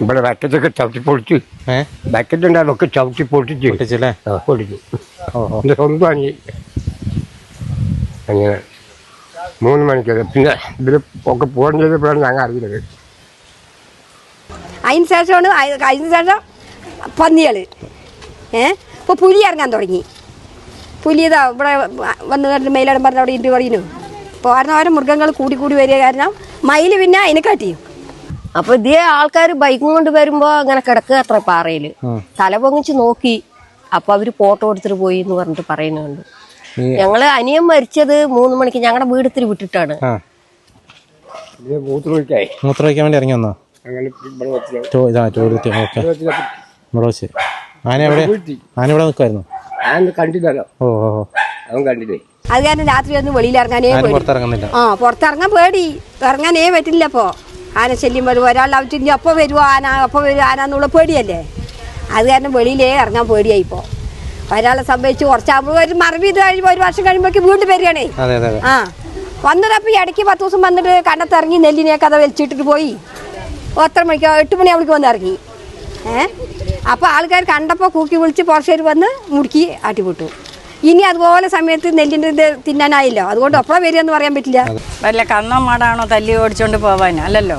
ഇവിടെ വെക്കത്തൊക്കെ ചവിട്ടി പൊളിച്ച്. ഏ? ബക്കറ്റ് ഉണ്ടായിരുന്നു ഒക്കെ ചവിട്ടി പൊട്ടിച്ച് പൊട്ടിച്ചല്ലേ? പൊട്ടിച്ചു എന്റെ സ്വന്തം അനിയൻ അങ്ങനെ മൂന്ന് മണിക്കത് പിന്നെ ഇതിൽ ഒക്കെ പോകാൻ ചെയ്തപ്പോഴാണ് ഞങ്ങൾ അറിയുന്നത് അതിന് ശേഷമാണ് അതിന് ശേഷം പന്നികൾ ഏ? ഇപ്പോൾ പുലി ഇറങ്ങാൻ തുടങ്ങി. പുലി ഇതാ ഇവിടെ വന്ന് കണ്ടിട്ട് മെയിലടം പറഞ്ഞ അവിടെ ഇട്ട് പറയുന്നു അപ്പോൾ കാരണം ഓരോ മൃഗങ്ങൾ കൂടി കൂടി വരിക കാരണം മയിൽ പിന്നെ അതിനെ കാട്ടിയും. അപ്പൊ ഇതേ ആൾക്കാർ ബൈക്കും കൊണ്ട് വരുമ്പോ അങ്ങനെ കിടക്കുക അത്ര പാറയിൽ. തല പൊങ്ങിച്ച് നോക്കി. അപ്പൊ അവർ ഫോട്ടോ എടുത്തിട്ട് പോയി എന്ന് പറഞ്ഞിട്ട് പറയുന്നുണ്ട് ഞങ്ങൾ അനിയൻ മരിച്ചത് മൂന്ന് മണിക്ക് ഞങ്ങളുടെ വീടത്തിൽ വിട്ടിട്ടാണ്. വേണ്ടി ഇറങ്ങി വന്നോ? നിൽക്കുമായിരുന്നു ഓ ഓ. അവൻ കണ്ടില്ലേ? അത് കാരണം രാത്രി ഒന്നും വെളിയിൽ ഇറങ്ങാനേ പുറത്തിറങ്ങുന്നില്ല. ആ പുറത്തിറങ്ങാൻ പേടി. ഇറങ്ങാനേ പറ്റില്ല അപ്പോൾ ആന ശല്യം വരും. ഒരാൾ അവറ്റില്ല അപ്പോൾ വരുമോ ആന? അപ്പോൾ വരും ആന എന്നുള്ള പേടിയല്ലേ? അത് കാരണം വെളിയിലേ ഇറങ്ങാൻ പേടിയായി ഇപ്പോൾ ഒരാളെ സംഭവിച്ച് കുറച്ചാകുമ്പോൾ ഒരു മറവി ഇത് കഴിയുമ്പോൾ ഒരു വർഷം കഴിയുമ്പോഴേക്ക് വീണ്ടും വരികയാണേ. ആ. വന്നിട്ടപ്പോൾ ഈ ഇടയ്ക്ക് പത്ത് ദിവസം വന്നിട്ട് കണ്ടത്തിറങ്ങി നെല്ലിനെ കഥ വലിച്ചിട്ടിട്ട് പോയി. എത്ര മണിക്കോ എട്ട് മണി അവൾക്ക് വന്ന് ഇറങ്ങി. ഏ? അപ്പോൾ ആൾക്കാർ കണ്ടപ്പോൾ കൂക്കി വിളിച്ച് പുറശ്ശേരി വന്ന് മുടുക്കി ആട്ടിവിട്ടു. ഇനി അതുപോലെ സമയത്ത് നെല്ലിന്റെ ഇത് തിന്നാനായില്ലോ? അതുകൊണ്ട് എപ്പോഴാണ് വരിക എന്ന് പറയാൻ പറ്റില്ല. വല്ല കന്നമാടാണോ തല്ലി ഓടിച്ചോണ്ട് പോവാൻ? അല്ലല്ലോ.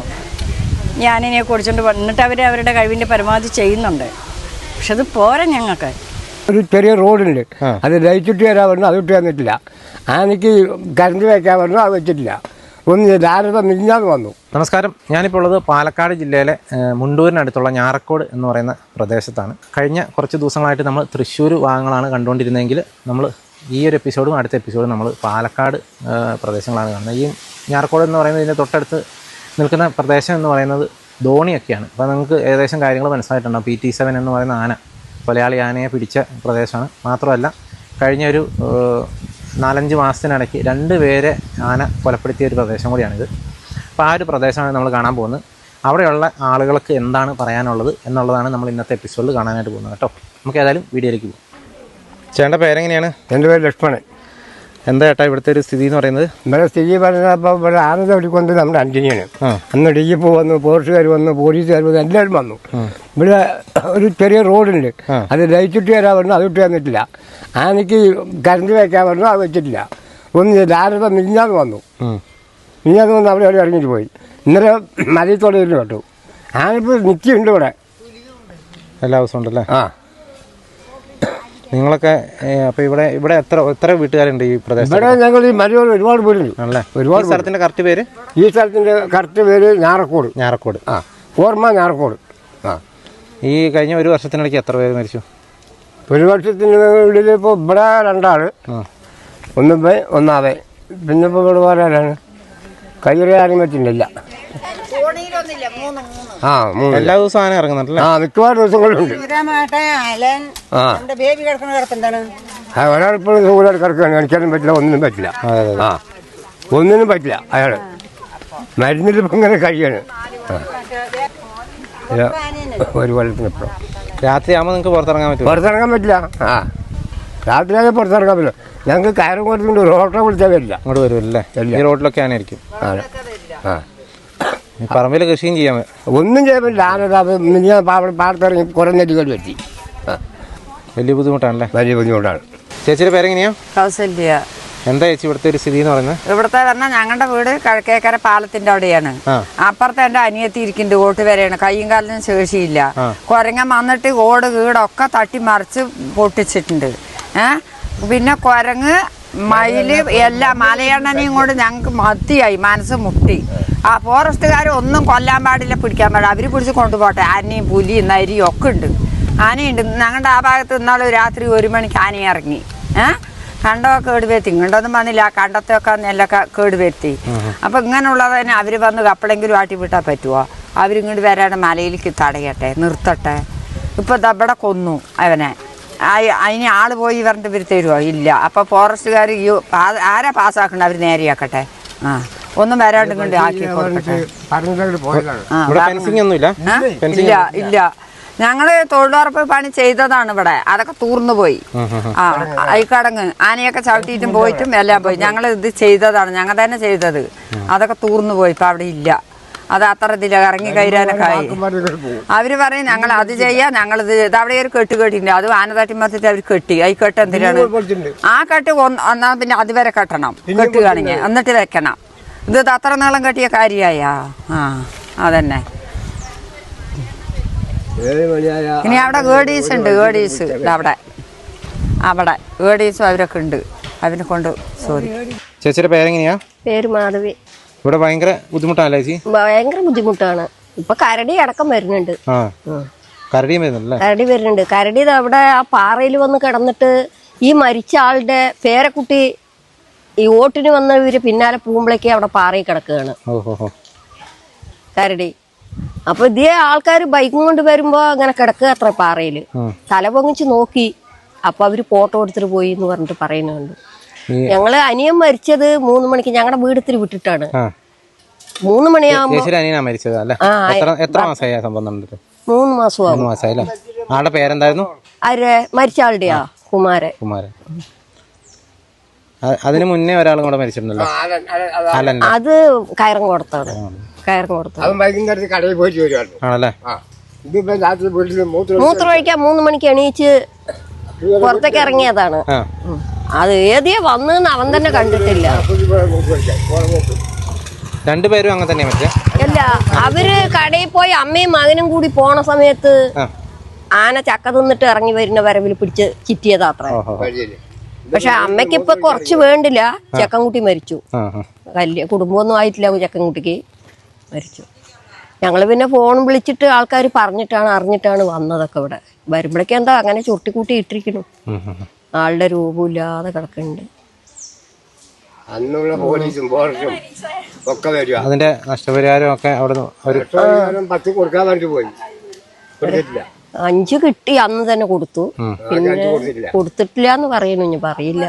ഞാനിനെ ഓടിച്ചോണ്ട് വന്നിട്ട് എന്നിട്ട് അവർ അവരുടെ കഴിവിന്റെ പരമാവധി ചെയ്യുന്നുണ്ട്. പക്ഷെ അത് പോരാ ഞങ്ങൾക്ക്. ഒരു ചെറിയ റോഡുണ്ട്. അത് ലൈറ്റിട്ട് വരാൻ പറഞ്ഞു അത് ഇട്ട് തന്നിട്ടില്ല. ആനയ്ക്ക് കറണ്ട് വയ്ക്കാൻ പറഞ്ഞു അത് വെച്ചിട്ടില്ല. ഒന്ന് ധാരണ മിഞ്ഞാന്ന് വന്നു നമസ്കാരം. ഞാനിപ്പോൾ ഉള്ളത് പാലക്കാട് ജില്ലയിലെ മുണ്ടൂരിനടുത്തുള്ള ഞാറക്കോട് എന്ന് പറയുന്ന പ്രദേശത്താണ്. കഴിഞ്ഞ കുറച്ച് ദിവസങ്ങളായിട്ട് നമ്മൾ തൃശ്ശൂർ ഭാഗങ്ങളാണ് കണ്ടുകൊണ്ടിരുന്നതെങ്കിൽ നമ്മൾ ഈ ഒരു എപ്പിസോഡും അടുത്ത എപ്പിസോഡും നമ്മൾ പാലക്കാട് പ്രദേശങ്ങളാണ് കാണുന്നത്. ഈ ഞാർക്കോട് എന്ന് പറയുന്നത് ഇതിന്റെ തൊട്ടടുത്ത് നിൽക്കുന്ന പ്രദേശം എന്ന് പറയുന്നത് ധോണിയൊക്കെയാണ്. അപ്പോൾ നിങ്ങൾക്ക് ഏകദേശം കാര്യങ്ങൾ മനസ്സിലായിട്ടുണ്ടാവും പി ടി സെവൻ എന്ന് പറയുന്ന ആന കൊലയാളി ആനയെ പിടിച്ച പ്രദേശമാണ്. മാത്രമല്ല കഴിഞ്ഞ ഒരു നാലഞ്ച് മാസത്തിനിടയ്ക്ക് രണ്ട് പേരെ ആന കൊലപ്പെടുത്തിയ ഒരു പ്രദേശം കൂടിയാണിത്. അപ്പോൾ ആ ഒരു പ്രദേശമാണ് നമ്മൾ കാണാൻ പോകുന്നത്. അവിടെയുള്ള ആളുകൾക്ക് എന്താണ് പറയാനുള്ളത് എന്നുള്ളതാണ് നമ്മൾ ഇന്നത്തെ എപ്പിസോഡിൽ കാണാനായിട്ട് പോകുന്നത്. കേട്ടോ നമുക്ക് ഏതായാലും വീഡിയോയിലേക്ക് പോകും. ചേട്ടന്റെ പേരെങ്ങനെയാണ്? എന്റെ പേര് ലക്ഷ്മണൻ. എന്താ ചേട്ടാ ഇവിടുത്തെ ഒരു സ്ഥിതി എന്ന് പറയുന്നത്? ഇവിടെ സ്ഥിതി പറഞ്ഞപ്പോൾ ഇവിടെ ആനന്ദ വിളിക്കൊണ്ട് നമ്മുടെ അഞ്ചിനിയാണ് ആ. അന്ന് ഡി പോ വന്നു പോലീസുകാർ വന്നു പോലീസുകാർ വന്നു എല്ലാവരും വന്നു. ഇവിടെ ഒരു ചെറിയ റോഡുണ്ട്. അത് ലൈറ്റിട്ട് വരാൻ പറഞ്ഞു അത് ഇട്ട് തന്നിട്ടില്ല ആനയ്ക്ക് കറണ്ട് വയ്ക്കാൻ പറഞ്ഞു അത് വെച്ചിട്ടില്ല. ഒന്ന് രാരത മിഞ്ഞാന്ന് വന്നു. മിഞ്ഞാന്ന് വന്ന് അവിടെ അവിടെ ഇറങ്ങിയിട്ട് പോയി. ഇന്നലെ മലയത്തോടെ ഇരുന്ന് കേട്ടു. ആനപ്പോൾ നിൽക്കുന്നുണ്ട് ഇവിടെ. എല്ലാ ദിവസവും ഉണ്ടല്ലേ? ആ. നിങ്ങളൊക്കെ അപ്പോൾ ഇവിടെ ഇവിടെ എത്ര എത്ര വീട്ടുകാരുണ്ട് ഈ പ്രദേശത്ത്? ഇവിടെ ഞങ്ങൾ ഈ മലയോട് ഒരുപാട് പേരുണ്ട്. ആണല്ലേ? ഒരുപാട് ഈ സ്ഥലത്തിന്റെ കറക്റ്റ് പേര്? ഈ സ്ഥലത്തിന്റെ കറക്റ്റ് പേര് ഞാറക്കോട്. ഞാറക്കോട്. ആ ഓർമ്മ ഞാറക്കോട്. ആ. ഈ കഴിഞ്ഞ ഒരു വർഷത്തിനിടയ്ക്ക് എത്ര പേര് മരിച്ചു? ഒരു വർഷത്തിനുള്ളിൽ ഇപ്പോൾ ഇവിടെ രണ്ടാൾ ഒന്നും ഒന്നാവേ പിന്നെ ഇപ്പോൾ ഇവിടെ വേറെ ആരാണ്? കയ്യൊരു ആരും വെച്ചിട്ടില്ല. ആ മൂന്ന്. എല്ലാ ദിവസവും ആന ഇറങ്ങുന്നുണ്ടല്ലേ? ആ മിക്കവാറും ദിവസങ്ങളിലുണ്ട് അലൻ ആ. എന്റെ ബേബി കിടക്കുന്ന കിടപ്പെന്താണ് ആ, ഒരാളിപ്പോഴും സുഖമായിട്ട് കിടക്കുകയാണ്. കാണിക്കാനും പറ്റില്ല ഒന്നിനും പറ്റില്ല. ആ ഒന്നിനും പറ്റില്ല അയാൾ മരുന്നിൽ ഇപ്പം ഇങ്ങനെ കഴിയാണ്. ആ. ഇത് ഒരു കൊല്ലത്തിനിപ്പുറം രാത്രി ആകുമ്പോൾ നിങ്ങൾക്ക് പുറത്തിറങ്ങാൻ പറ്റും പുറത്തിറങ്ങാൻ പറ്റില്ല. ആ. രാത്രി ആയാലും പുറത്തിറങ്ങാൻ പറ്റില്ല. ഞങ്ങൾക്ക് കയറും കൊടുത്തിട്ടുണ്ട് ഒരു ഓട്ടോ വിളിച്ചാൽ വരില്ല. അങ്ങോട്ട് വരുമല്ലേ ഇല്ല. ഈ റോഡിലൊക്കെ ആനയായിരിക്കും ആണ്. ആ. പറമ്പിൽ കൃഷിയും ചെയ്യാൻ. ഒന്നും ചെയ്യാൻ പറ്റില്ല. പാടത്തിറങ്ങി കുറേ നെല്ലുകൾ വെച്ച് ആ. വലിയ ബുദ്ധിമുട്ടാണല്ലേ? വലിയ ബുദ്ധിമുട്ടാണ്. ചേച്ചിയുടെ പേരെങ്ങനെയാ? കൗസല്യ. എന്താ ചേച്ചി ഇവിടുത്തെ ഒരു സ്ഥിതി എന്ന് പറയുന്നത്? ഇവിടുത്തെ പറഞ്ഞാൽ ഞങ്ങളുടെ വീട് കിഴക്കേക്കര പാലത്തിന്റെ അവിടെയാണ്. അപ്പുറത്തെ എന്റെ അനിയത്തി ഇരിക്കുന്നുണ്ട് ഓട്ട് വരെയാണ്. കയ്യും കാലിനും ശേഷിയില്ല. കുരങ്ങൻ വന്നിട്ട് ഓട് കീടൊക്കെ തട്ടി മറിച്ച് പൊട്ടിച്ചിട്ടുണ്ട്. ഏഹ് പിന്നെ കുരങ്ങ് മയിൽ എല്ലാ മലയണ്ണനെയും കൊണ്ട് ഞങ്ങൾക്ക് മത്തിയായി മനസ്സ് മുട്ടി. ആ ഫോറസ്റ്റുകാർ ഒന്നും കൊല്ലാൻ പാടില്ല പിടിക്കാൻ പാടില്ല. അവർ പിടിച്ച് കൊണ്ടുപോട്ടെ. ആനയും പുലിയും നരിയും ഒക്കെ ഉണ്ട്. ആനയുണ്ട്. ഞങ്ങളുടെ ആ ഭാഗത്ത് ഇന്നാൾ രാത്രി ഒരു മണിക്ക് ആന ഇറങ്ങി. ഏഹ് കണ്ടമൊക്കെ കേട് വരുത്തി ഇങ്ങോട്ടൊന്നും വന്നില്ല. ആ കണ്ടത്തൊക്കെ നെല്ലൊക്കെ കേട് വരുത്തി അപ്പൊ ഇങ്ങനെയുള്ളത് തന്നെ അവർ വന്ന് കപ്പളെങ്കിലും ആട്ടി വിട്ടാൽ പറ്റുമോ അവരിങ്ങോട്ട് വരാണ്ട് മലയിലേക്ക് തടയട്ടെ നിർത്തട്ടെ. ഇപ്പൊ ദബടെ കൊന്നു അവനെ. അതിന് ആൾ പോയി പറഞ്ഞിട്ട് ഇവർ തരുമോ ഇല്ല. അപ്പൊ ഫോറസ്റ്റുകാർ ആരാ പാസ്സാക്കണ്ട? അവർ നേരെയാക്കട്ടെ. ആ. ഒന്നും വരാണ്ട് കൊണ്ട് ആക്കി ഇല്ല ഇല്ല. ഞങ്ങൾ തൊഴിലുറപ്പ് പണി ചെയ്തതാണ് ഇവിടെ. അതൊക്കെ തൂർന്നു പോയി. ആ അയക്കടങ്ങ് ആനയൊക്കെ ചവിട്ടിയിട്ടും പോയിട്ടും എല്ലാം പോയി. ഞങ്ങൾ ഇത് ചെയ്തതാണ്. ഞങ്ങൾ തന്നെ ചെയ്തത്. അതൊക്കെ തൂർന്നു പോയി. ഇപ്പൊ അവിടെ ഇല്ല. അത് അത്ര ഇതില ഇറങ്ങി കയറാനൊക്കെ ആയി. അവർ പറയും ഞങ്ങൾ അത് ചെയ്യാ ഞങ്ങൾ ഇത് ഇത് അവിടെ ഒരു കെട്ട് കെട്ടിട്ടുണ്ട് അത് ആന തട്ടി മറിച്ചിട്ട് അവർ കെട്ടി. ഈ കെട്ട് എന്തിനാണ്? ആ കെട്ട് ഒന്ന് പിന്നെ അതുവരെ കെട്ടണം. കെട്ടുകയാണെങ്കിൽ എന്നിട്ട് വെക്കണം. ഇത് ഇത് അത്ര നീളം കെട്ടിയ കാര്യമായ ആ അതന്നെ. ഇനി അവിടെ ഗേഡീസ് ഉണ്ട് ഗേഡീസ് അവിടെ. അവിടെ. ഗേഡീസും അവരൊക്കെ ഉണ്ട്. അവരെ കൊണ്ട് സോറി ചേച്ചിയുടെ പേരെങ്ങനെയാ? പേര് മാധവി. ഇവിടെ ഭയങ്കര ബുദ്ധിമുട്ടാണല്ലേ ചേച്ചി? ഭയങ്കര ബുദ്ധിമുട്ടാണ്. ഇപ്പൊ കരടി അടക്കം വരുന്നുണ്ട്. ആ. കരടി കരടിയും വരുന്നുണ്ടല്ലേ? കരടി വരുന്നുണ്ട്. കരടി ദാ അവിടെ ആ പാറയിൽ വന്ന് കിടന്നിട്ട് ഈ മരിച്ച ആളുടെ പേരക്കുട്ടി ഈ ഓട്ടിന് വന്ന ഇവർ പിന്നാലെ പോകുമ്പോഴേക്ക് അവിടെ പാറയിൽ കിടക്കുകയാണ്. ഓഹോ ഹോ കരടി. അപ്പൊ ഇതേ ആൾക്കാർ ബൈക്കും കൊണ്ട് വരുമ്പോ അങ്ങനെ കിടക്കുക അത്ര പാറയിൽ. തല പൊങ്ങിച്ച് നോക്കി. അപ്പൊ അവർ ഫോട്ടോ എടുത്തിട്ട് പോയി എന്ന് പറഞ്ഞിട്ട് പറയുന്നുണ്ട്. ഞങ്ങൾ അനിയൻ മരിച്ചത് മൂന്ന് മണിക്ക് ഞങ്ങളുടെ വീടത്തിൽ വിട്ടിട്ടാണ്. മൂന്ന് മണിയാകുമ്പോ ചേച്ചിയുടെ മരിച്ചത് അല്ലേ? എത്ര എത്ര മാസമായി ആ സംഭവം നടന്നിട്ട്? മൂന്ന് മാസമാകും മൂന്ന് മാസമായി ആളുടെ പേരെന്തായിരുന്നു? ആരെ? മരിച്ച ആളുടെയാ കുമാരൻ. കുമാരൻ. അതിനു മുന്നേ ഒരാളും കൂടെ മരിച്ചിട്ടുണ്ടല്ലോ? അത് കയറും കൊടുത്താണ് കയറും വൈകുന്നേരത്ത് കടയിൽ പോയിട്ട് ആണല്ലേ? മൂത്ര ഒഴിക്കാൻ മൂന്ന് മണിക്ക് എണീച്ച് പുറത്തേക്ക് ഇറങ്ങിയതാണ്. അത് ഏതിയെ വന്നെന്ന് അവൻ തന്നെ കണ്ടിട്ടില്ല. രണ്ടുപേരും അങ്ങനെ തന്നെ മറ്റേ? അല്ല അവർ കടയിൽ പോയി അമ്മയും മകനും കൂടി പോണ സമയത്ത് ആന ചക്ക തിന്നിട്ട് ഇറങ്ങി വരുന്ന വരവിൽ പിടിച്ച് ചിറ്റിയതാ അത്ര. പക്ഷെ അമ്മയ്ക്ക് ഇപ്പൊ കുറച്ച് വേണ്ടില്ല. ചെക്കൻകുട്ടി മരിച്ചു. കല്യ കുടുംബമൊന്നും ആയിട്ടില്ല ചെക്കൻകുട്ടിക്ക്. മരിച്ചു. ഞങ്ങൾ പിന്നെ ഫോൺ വിളിച്ചിട്ട് ആൾക്കാർ പറഞ്ഞിട്ടാണ് അറിഞ്ഞിട്ടാണ് വന്നതൊക്കെ ഇവിടെ. വരുമ്പോഴേക്കും എന്താ അങ്ങനെ ചുരുട്ടിക്കൂട്ടി ഇട്ടിരിക്കുന്നു. ആളുടെ രൂപമില്ലാതെ കിടക്കുന്നുണ്ട്. അന്നുള്ള പോലീസും ഫോറസ്റ്റും ഒക്കെ വരിക. അതിന്റെ നഷ്ടപരിഹാരം ഒക്കെ അവിടെ ഒരു എപ്പോഴും പത്ത് കൊടുക്കാൻ വേണ്ടി പോയി. കൊടുത്തിട്ടില്ല. അഞ്ച് കിട്ടി അന്ന് തന്നെ കൊടുത്തു. പിന്നെ കൊടുത്തിട്ടില്ല. എന്ന് പറയുന്നു ഞാൻ പറയില്ല.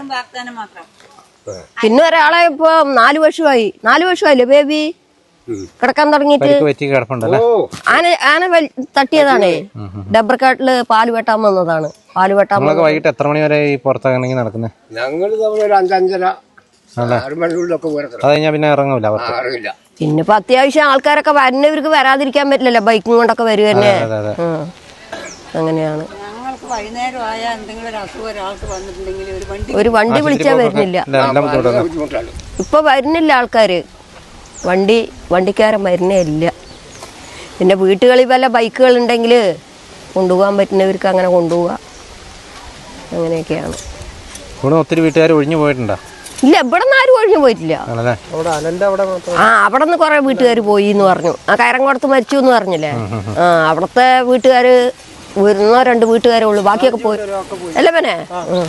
പിന്നെ ഒരാളെ ഇപ്പൊ നാലു വർഷമായി. നാലു വർഷമായില്ലേ ബേബി? കിടക്കാൻ തുടങ്ങിയിട്ട് ആന ആന തട്ടിയതാണേ. ഡബ്രക്കാട്ടിൽ പാൽ വെട്ടാൻ വന്നതാണ്. പാൽ വെട്ടാൻ വൈകിട്ട് എത്ര മണി വരെ ഈ പുറത്തിറങ്ങി നടക്കുന്നത് ഞങ്ങൾ ഒരു അഞ്ചഞ്ചര അത് കഴിഞ്ഞാൽ പിന്നെ ഇപ്പൊ അത്യാവശ്യം ആൾക്കാരൊക്കെ വരുന്നവർക്ക് വരാതിരിക്കാൻ പറ്റില്ലല്ലോ ബൈക്കും കൊണ്ടൊക്കെ വരുക തന്നെ. അങ്ങനെയാണ്. ഒരു വണ്ടി ഒരു വണ്ടി വിളിച്ചാൽ വരുന്നില്ല. ഇപ്പൊ വരുന്നില്ല ആൾക്കാര്. വണ്ടി വണ്ടിക്കാരൻ വരുന്നേ ഇല്ല. പിന്നെ വീട്ടുകളിൽ വല്ല ബൈക്കുകൾ ഉണ്ടെങ്കിൽ കൊണ്ടുപോകാൻ പറ്റുന്നവർക്ക് അങ്ങനെ കൊണ്ടുപോകാം അങ്ങനെയൊക്കെയാണ്. ഇവിടെ ഒത്തിരി വീട്ടുകാർ ഒഴിഞ്ഞു പോയിട്ടുണ്ടോ? ഇല്ല ഇവിടെ നിന്ന് ആരും ഒഴിഞ്ഞു പോയിട്ടില്ല. ആ അവിടെ നിന്ന് കുറെ വീട്ടുകാർ പോയി എന്ന് പറഞ്ഞു. ആ കയറങ്കോടത്ത് മരിച്ചു എന്ന് പറഞ്ഞില്ലേ? ആ അവിടുത്തെ വീട്ടുകാർ വരുന്നോ രണ്ട് വീട്ടുകാരേ ഉള്ളൂ. ബാക്കിയൊക്കെ പോയി. അല്ല പിന്നെ എല്ലാവരും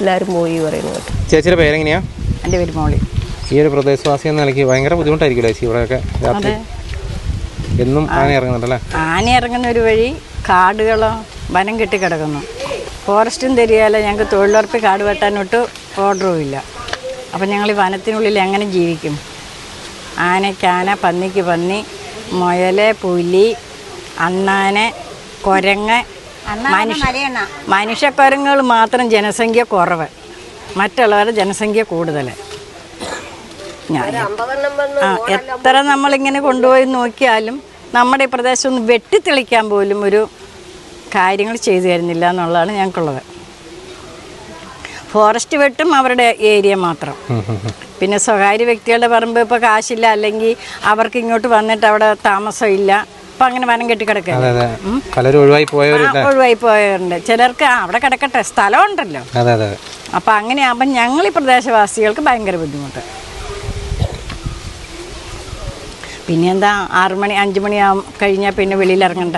എല്ലാരും പോയി പറയുന്നു ചേച്ചിയുടെ പേരെങ്ങനെയാ? എന്റെ പേര് മോളി. ഈ ഒരു പ്രദേശവാസി എന്ന നിലയ്ക്ക് ഭയങ്കര ബുദ്ധിമുട്ടായിരിക്കും ചേച്ചി ഇവിടെയൊക്കെ രാത്രി? എന്നും ആന ഇറങ്ങുന്നുണ്ടല്ലേ? ആന ഇറങ്ങുന്ന ഒരു വഴി കാടുകളോ വനം കെട്ടിക്കിടക്കുന്നു. ഫോറസ്റ്റും തരികയില്ല ഞങ്ങൾക്ക് തൊഴിലുറപ്പ് കാട് വെട്ടാനൊട്ട് ഓർഡറും ഇല്ല. അപ്പം ഞങ്ങൾ ഈ വനത്തിനുള്ളിൽ എങ്ങനെ ജീവിക്കും? ആനയ്ക്ക് ആന പന്നിക്ക് പന്നി മുയൽ പുലി അണ്ണാന് കുരങ്ങ് മനുഷ്യ മനുഷ്യക്കുരങ്ങൾ മാത്രം ജനസംഖ്യ കുറവ്. മറ്റുള്ളവരുടെ ജനസംഖ്യ കൂടുതൽ ഞാൻ ആ എത്ര നമ്മളിങ്ങനെ കൊണ്ടുപോയി നോക്കിയാലും നമ്മുടെ ഈ പ്രദേശം ഒന്ന് വെട്ടിത്തെളിക്കാൻ പോലും ഒരു കാര്യങ്ങൾ ചെയ്തു തരുന്നില്ല എന്നുള്ളതാണ് ഞങ്ങൾക്കുള്ളത്. ഫോറസ്റ്റ് വെട്ടും അവരുടെ ഏരിയ മാത്രം. പിന്നെ സ്വകാര്യ വ്യക്തികളുടെ പറമ്പ് ഇപ്പോൾ കാശില്ല അല്ലെങ്കിൽ അവർക്ക് ഇങ്ങോട്ട് വന്നിട്ട് അവിടെ താമസമില്ല. ഇല്ല അപ്പം അങ്ങനെ വനം കെട്ടി കിടക്കുക ഒഴിവായി ഒഴിവായി പോയവരുണ്ട്. ചിലർക്ക് അവിടെ കിടക്കട്ടെ സ്ഥലമുണ്ടല്ലോ. അതെ അതെ. അപ്പം അങ്ങനെയാകുമ്പം ഞങ്ങൾ ഈ പ്രദേശവാസികൾക്ക് ഭയങ്കര ബുദ്ധിമുട്ട്. പിന്നെ എന്താ ആറു മണി അഞ്ചു മണിയാവും കഴിഞ്ഞാൽ പിന്നെ വെളിയിൽ ഇറങ്ങണ്ട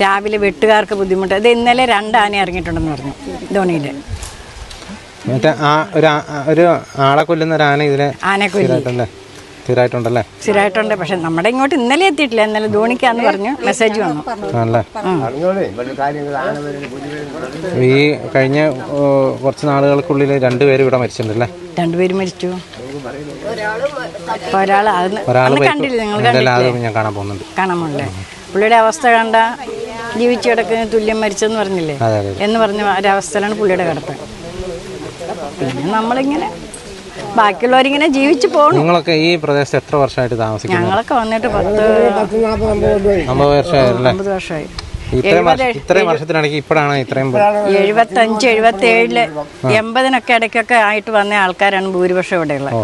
രാവിലെ വെട്ടുകാർക്ക് ബുദ്ധിമുട്ട്. ഇത് ഇന്നലെ രണ്ട് ആന ഇറങ്ങിയിട്ടുണ്ടെന്ന് പറഞ്ഞു ധോണിയിൽ ആ ഒരു ആ- ആ- ഒരു ആളെ കൊല്ലുന്ന ഒരു ആന ഇതിലെ സ്ഥിരമായിട്ടുണ്ടല്ലേ? സ്ഥിരമായിട്ടുണ്ട് പക്ഷെ നമ്മുടെ ഇങ്ങോട്ട് ഇന്നലെ എത്തിയിട്ടില്ല. ഇന്നലെ ധോണിക്കാന്ന് പറഞ്ഞു മെസ്സേജ് വന്നു. ആണല്ലേ? ഈ കഴിഞ്ഞ കുറച്ച് നാളുകൾക്കുള്ളിൽ രണ്ടുപേരും ഇവിടെ മരിച്ചിട്ടുണ്ടല്ലേ? രണ്ടുപേരും മരിച്ചു. ഒരാൾ ഒരാൾ അന്ന് കണ്ടില്ല ഞാൻ കാണാൻ പോകുന്നുണ്ട്. കാണാമുണ്ടേ. പുള്ളിയുടെ അവസ്ഥ കണ്ട ജീവിച്ചു കിടക്കുന്ന തുല്യം മരിച്ചെന്ന് പറഞ്ഞില്ലേ? എന്ന് പറഞ്ഞ ഒരവസ്ഥയിലാണ് പുള്ളിയുടെ കിടപ്പ്. പിന്നെ നമ്മളിങ്ങനെ ബാക്കിയുള്ളവരിങ്ങനെ ജീവിച്ചു പോകണം നിങ്ങളൊക്കെ ഈ പ്രദേശത്ത് എത്ര വർഷമായിട്ട് താമസിക്കുന്നു? ഞങ്ങളൊക്കെ വന്നിട്ട് പത്ത് അമ്പത് വർഷമായി. ഇത്രയും വർഷം ഇത്രയും വർഷത്തിനിടയ്ക്ക് ഇപ്പോഴാണ് ഇത്രയും എഴുപത്തഞ്ച് എഴുപത്തി ഏഴിൽ എൺപതിനൊക്കെ ഇടയ്ക്കൊക്കെ ആയിട്ട് വന്ന ആൾക്കാരാണ് ഭൂരിപക്ഷം ഇവിടെയുള്ളത്.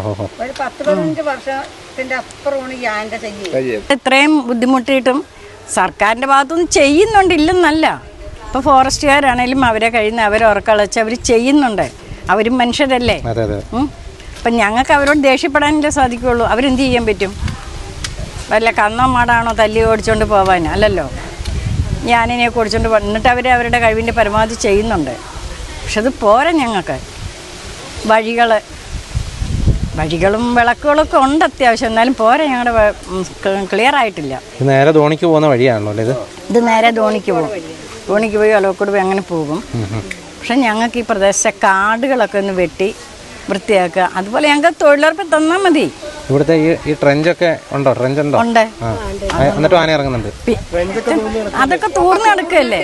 ഇത്രയും ബുദ്ധിമുട്ടിയിട്ടും സർക്കാരിന്റെ ഭാഗത്തുനിന്ന് ചെയ്യുന്നുണ്ട് ഇല്ലെന്നല്ല. ഇപ്പൊ ഫോറസ്റ്റുകാരാണേലും അവരെ കഴിയുന്ന അവരെ ഉറക്കളച്ച് അവർ ചെയ്യുന്നുണ്ട്. അവരും മനുഷ്യരല്ലേ? അതെ അതെ. ഉം. അപ്പം ഞങ്ങൾക്ക് അവരോട് ദേഷ്യപ്പെടാനല്ലേ സാധിക്കുള്ളൂ അവരെന്ത് ചെയ്യാൻ പറ്റും? വല്ല കന്നോ മാടാണോ തല്ലി ഓടിച്ചോണ്ട് പോവാൻ അല്ലല്ലോ. ഞാനിനെയൊക്കെ കുറിച്ചുകൊണ്ട് വന്നിട്ട് അവർ അവരുടെ കഴിവിന്റെ പരമാവധി ചെയ്യുന്നുണ്ട്. പക്ഷെ അത് പോരാ ഞങ്ങൾക്ക് വഴികൾ വഴികളും വിളക്കുകളൊക്കെ ഉണ്ട് അത്യാവശ്യം. എന്നാലും പോരാ ഞങ്ങളുടെ ക്ലിയർ ആയിട്ടില്ല. നേരെ ധോണിക്ക് പോകുന്ന വഴിയാണല്ലോ ഇത്? ഇത് നേരെ ധോണിക്ക് പോകും ധോണിക്ക് പോയി അലോക്കോട് പോയി അങ്ങനെ പോകും. പക്ഷെ ഞങ്ങൾക്ക് ഈ പ്രദേശത്തെ കാടുകളൊക്കെ ഒന്ന് വെട്ടി വൃത്തിയാക്കുക. അതുപോലെ ഞങ്ങൾക്ക് തൊഴിലുറപ്പ് തന്നാൽ മതി. ഇവിടുത്തെ ഈ ഈ ട്രെഞ്ചൊക്കെ ഉണ്ടോ? ട്രെഞ്ച് ഉണ്ടോ? ഉണ്ട്. എന്നിട്ടും ആന ഇറങ്ങുന്നുണ്ട്. അതൊക്കെ തൂർന്ന് നടക്കല്ലേ?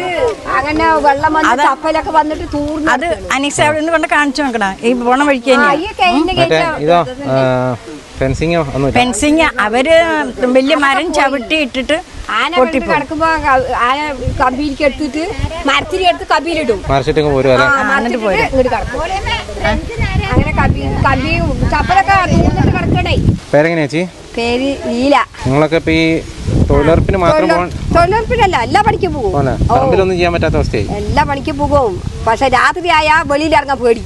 അങ്ങനെ വെള്ളം കപ്പലൊക്കെ വന്നിട്ട് തൂർന്ന് അത് അനീഷ് അവിടെ നിന്ന് കൊണ്ട് കാണിച്ചു നോക്കണ ഈ പോണ വഴിക്ക് ഇതോ ഫെൻസിങ് ഒന്നുമില്ല ഫെൻസിങ് അവർ വലിയ മരം ചവിട്ടി ഇട്ടിട്ട് ആന കിടക്കുമ്പോ ആന കമ്പിയിലേക്ക് എടുത്തിട്ട് മരത്തിരി എടുത്ത് കമ്പിയിലിടും. പോരും അല്ലേ എന്നിട്ട് പോരും ഇങ്ങോട്ട് കിടക്കും അങ്ങനെ കമ്പി കമ്പി ചപ്പലൊക്കെ തൂർന്നിട്ട് കിടക്കണേ. പേരെങ്ങനെയാ ചേച്ചി? പേര് ലീല. നിങ്ങളൊക്കെ ഇപ്പൊ ഈ തൊഴിലുറപ്പിന് മാത്രം തൊഴിലുറപ്പിനല്ല എല്ലാ പണിക്കും പോകും. പോലെ പറമ്പിലൊന്നും ചെയ്യാൻ പറ്റാത്ത അവസ്ഥയായി. എല്ലാ പണിക്കും പോകും. പക്ഷെ രാത്രി ആയാ വെളിയിൽ ഇറങ്ങാൻ പേടി.